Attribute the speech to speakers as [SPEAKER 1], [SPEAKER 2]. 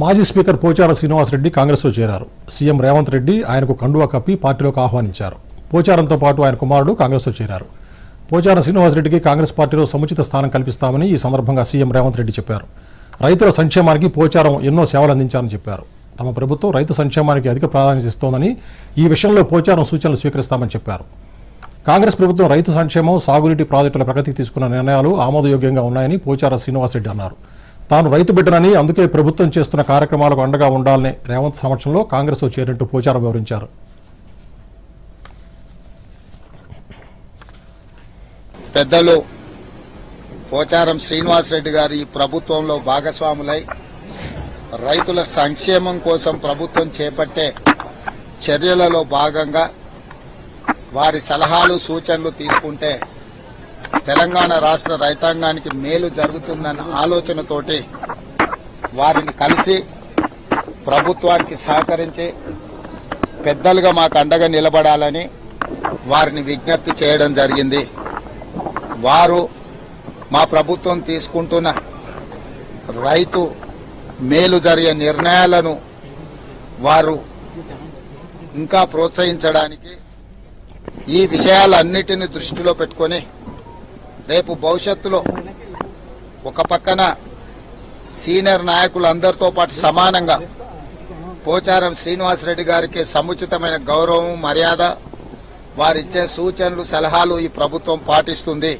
[SPEAKER 1] మాజీ స్పీకర్ పోచారం శ్రీనివాసరెడ్డి కాంగ్రెస్లో చేరారు. సీఎం రేవంత్ రెడ్డి ఆయనకు కండువా కప్పి పార్టీలోకి ఆహ్వానించారు. పోచారంతో పాటు ఆయన కుమారుడు కాంగ్రెస్లో చేరారు. పోచారం శ్రీనివాసరెడ్డికి కాంగ్రెస్ పార్టీలో సముచిత స్థానం కల్పిస్తామని ఈ సందర్భంగా సీఎం రేవంత్ రెడ్డి చెప్పారు. రైతుల సంక్షేమానికి పోచారం ఎన్నో సేవలు అందించారని చెప్పారు. తమ ప్రభుత్వం రైతు సంక్షేమానికి అధిక ప్రాధాన్యత ఇస్తోందని ఈ విషయంలో పోచారం సూచనలు స్వీకరిస్తామని చెప్పారు. కాంగ్రెస్ ప్రభుత్వం రైతు సంక్షేమం సాగునీటి ప్రాజెక్టుల ప్రగతికి తీసుకున్న నిర్ణయాలు ఆమోదయోగ్యంగా ఉన్నాయని పోచారం శ్రీనివాసరెడ్డి అన్నారు. తాను రైతు బిడ్డనని అందుకే ప్రభుత్వం చేస్తున్న కార్యక్రమాలకు అండగా ఉండాలని రేవంత్ సమక్షంలో కాంగ్రెస్ చేరినట్టు పోచారం వివరించారు.
[SPEAKER 2] పెద్దలు పోచారం శ్రీనివాసరెడ్డి గారు ఈ ప్రభుత్వంలో భాగస్వాములై రైతుల సంక్షేమం కోసం ప్రభుత్వం చేపట్టే చర్యలలో భాగంగా వారి సలహాలు సూచనలు తీసుకుంటే తెలంగాణ రాష్ట్ర రైతాంగానికి మేలు జరుగుతుందన్న ఆలోచనతోటి వారిని కలిసి ప్రభుత్వానికి సహకరించి పెద్దలుగా మాకు అండగా నిలబడాలని వారిని విజ్ఞప్తి చేయడం జరిగింది. వారు మా ప్రభుత్వం తీసుకుంటున్న రైతు మేలు జరిగే నిర్ణయాలను వారు ఇంకా ప్రోత్సహించడానికి ఈ విషయాలన్నిటిని దృష్టిలో పెట్టుకొని రేపు భవిష్యత్తులో ఒక పక్కన సీనియర్ నాయకులందరితో పాటు సమానంగా పోచారం శ్రీనివాసరెడ్డి గారికి సముచితమైన గౌరవం మర్యాద వారిచ్చే సూచనలు సలహాలు ఈ ప్రభుత్వం పాటిస్తుంది.